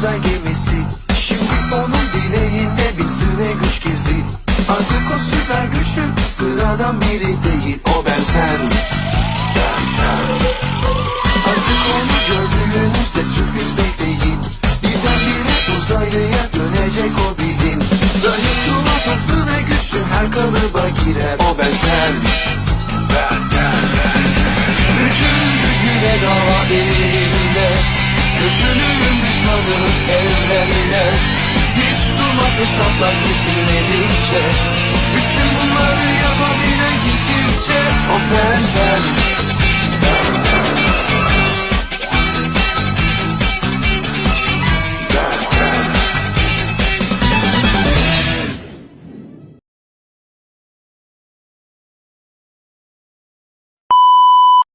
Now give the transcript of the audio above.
uzay gemisi. Şimdi onun dileğinde bir süre güç gizli Artık o süper güçlü sıradan biri değil o Benten Benten Artık onu gördüğünüzde sürpriz bekleyin. Birdenbire uzaylıya dönecek o bilin. Zayıf tuhaf hızlı ve güçlü her kalıba girer o Benten Benten Bütün gücüne dava edilir hesaplar kesilmedikçe. Bütün bunları